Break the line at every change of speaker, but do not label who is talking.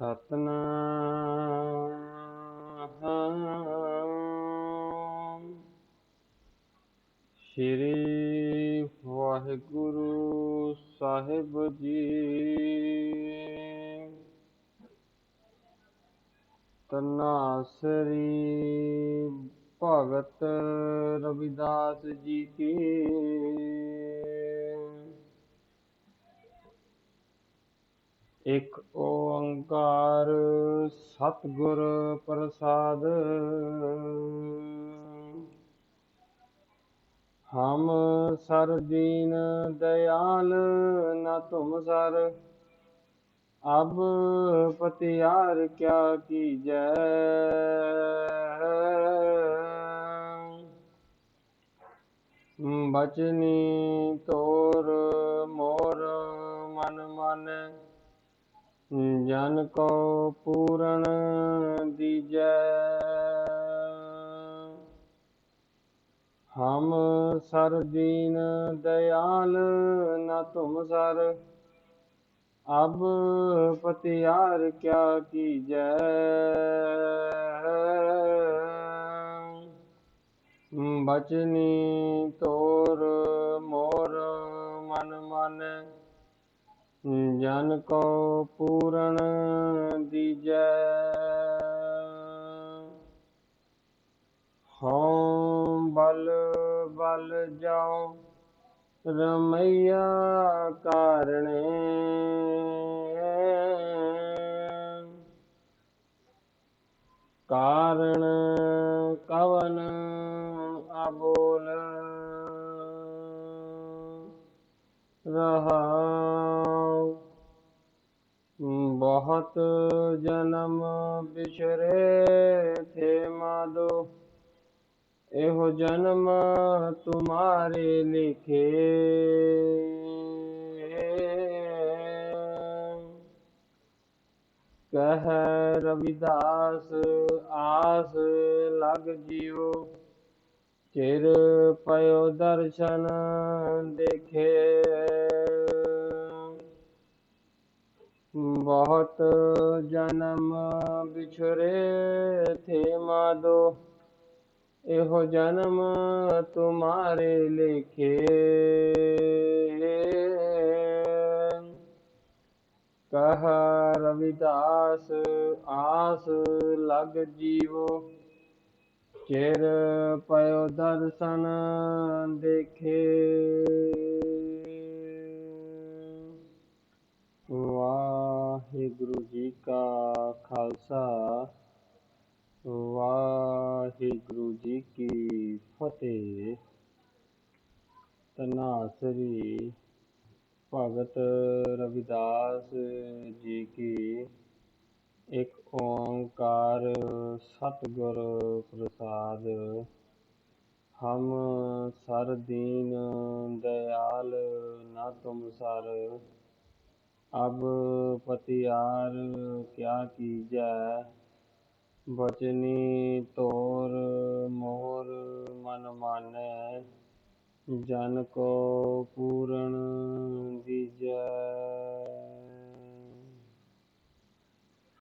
ਸਤਨਾਮ। ਸ੍ਰੀ ਵਾਹਿਗੁਰੂ ਸਾਹਿਬ ਜੀ। ਤਨਾਸਰੀ ਭਗਤ ਰਵਿਦਾਸ ਜੀ ਕੀ ਇੱਕ ਓੰਕਾਰ ਸਤਿਗੁਰ ਪ੍ਰਸਾਦ। ਹਮ ਸਰ ਦੀਨ ਦਇਆਲ ਨਾ ਤੁਮ ਸਰ, ਅਬ ਪਤਿਆਰ ਕਿਆ ਕੀਜੈ। ਬਚਨੀ ਤੋਰ ਮੋਰ ਮਨ ਮਾਨੈ ਜਨ ਕੋ ਪੂਰਨ ਦੀਜੈ। ਹਮ ਸਰ ਦੀਨ ਦਇਆਲ, ਨ ਤੁਮ ਸਰ। ਅਬ ਪਤਿਆਰ ਕਿਆ ਕੀਜੈ। ਬਚਨੀ ਤੋਰ ਮੋਰ ਮਨ ਮਾਨੈ। ਜਨ ਕੋ ਪੂਰਨ ਦੀਜੈ। ਹਉ ਬਲ ਬਲ ਜਾਉ ਰਮਈਆ ਕਾਰਣੇ। ਕਾਰਣ ਕਵਨ ਅਬੋਲ। ਰਹਾਉ ਬਹੁਤ ਜਨਮ ਬਿਛਰੇ ਥੇ ਮਾਦੋ। ਇਹੋ ਜਨਮ ਤੁਮਾਰੇ ਲਿਖੇ। ਕਹ ਰਵਿਦਾਸ, ਆਸ ਲਗ ਜਿਉ। ਚਿਰ ਪਇਓ ਦਰਸ਼ਨ ਦੇਖੇ। ਬਹੁਤ ਜਨਮ ਵਿਛਰੇ ਥੇ ਮਾਦੋ। ਇਹੋ ਜਨਮ ਤੁਮਾਰੇ ਲਿਖੇ। ਕਹ ਰਵਿਦਾਸ, ਆਸ ਲਗ ਜੀਵੋ। ਚਿਰ ਪਇਓ ਦਰਸ਼ਨ ਦੇਖੇ। ਵਾਹਿਗੁਰੂ ਜੀ ਕਾ ਖਾਲਸਾ, ਵਾਹਿਗੁਰੂ ਜੀ ਕੀ ਫਤਿਹ। ਤਨਾਸਰੀ ਭਗਤ ਰਵਿਦਾਸ ਜੀ ਕੀ ਇੱਕ ਓੰਕਾਰ ਸਤਿਗੁਰ ਪ੍ਰਸਾਦ। ਹਮ ਸਰ ਦੀਨ ਦਇਆਲ ਨਾ ਤੁਮ ਸਰ ਅਬ ਪਤਿਆਰ ਕਿਆ ਕੀਜੈ ਬਚਨੀ ਤੋਰ ਮੋਰ ਮਨ ਮਾਨੈ ਜਨ ਕੋ ਪੂਰਨ ਦੀਜੈ